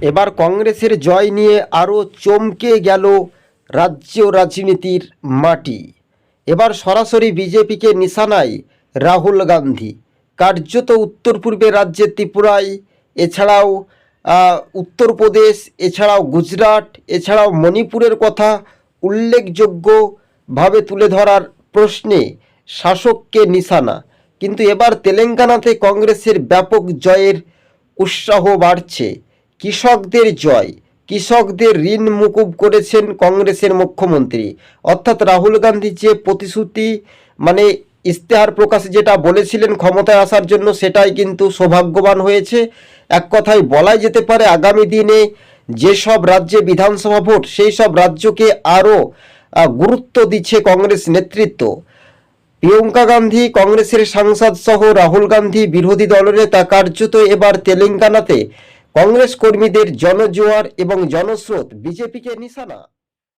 এবার কংগ্রেসের জয় নিয়ে আরও চমকে গেল রাজ্য রাজনীতির মাটি। এবার সরাসরি বিজেপিকে নিশানায় রাহুল গান্ধী। কার্যত উত্তর পূর্বে রাজ্যের ত্রিপুরায়, এছাড়াও উত্তরপ্রদেশ, এছাড়াও গুজরাট, এছাড়াও মণিপুরের কথা উল্লেখযোগ্যভাবে তুলে ধরার প্রশ্নে শাসককে নিশানা। কিন্তু এবার তেলেঙ্গানাতে কংগ্রেসের ব্যাপক জয়ের উৎসাহ বাড়ছে। কৃষকদের জয়। কৃষকদের ঋণ মুকুব করেছেন কংগ্রেসের মুখ্যমন্ত্রী। অর্থাৎ রাহুল গান্ধী যে প্রতিশ্রুতি মানে ইশতেহার প্রকাশে যেটা বলেছিলেন ক্ষমতায় আসার জন্য, সেটাই কিন্তু সৌভাগ্যবান হয়েছে। এক কথায় বলাই যেতে পারে, আগামী দিনে যেসব রাজ্যে বিধানসভা ভোট, সেই সব রাজ্যকে আরও গুরুত্ব দিচ্ছে কংগ্রেস নেতৃত্ব। প্রিয়ঙ্কা গান্ধী, কংগ্রেসের সাংসদ সহ রাহুল গান্ধী বিরোধী দলনেতা কার্যত এবার তেলেঙ্গানাতে। কংগ্রেস কর্মীদের জনজোয়ার এবং জনস্রোত বিজেপিকে নিশানা।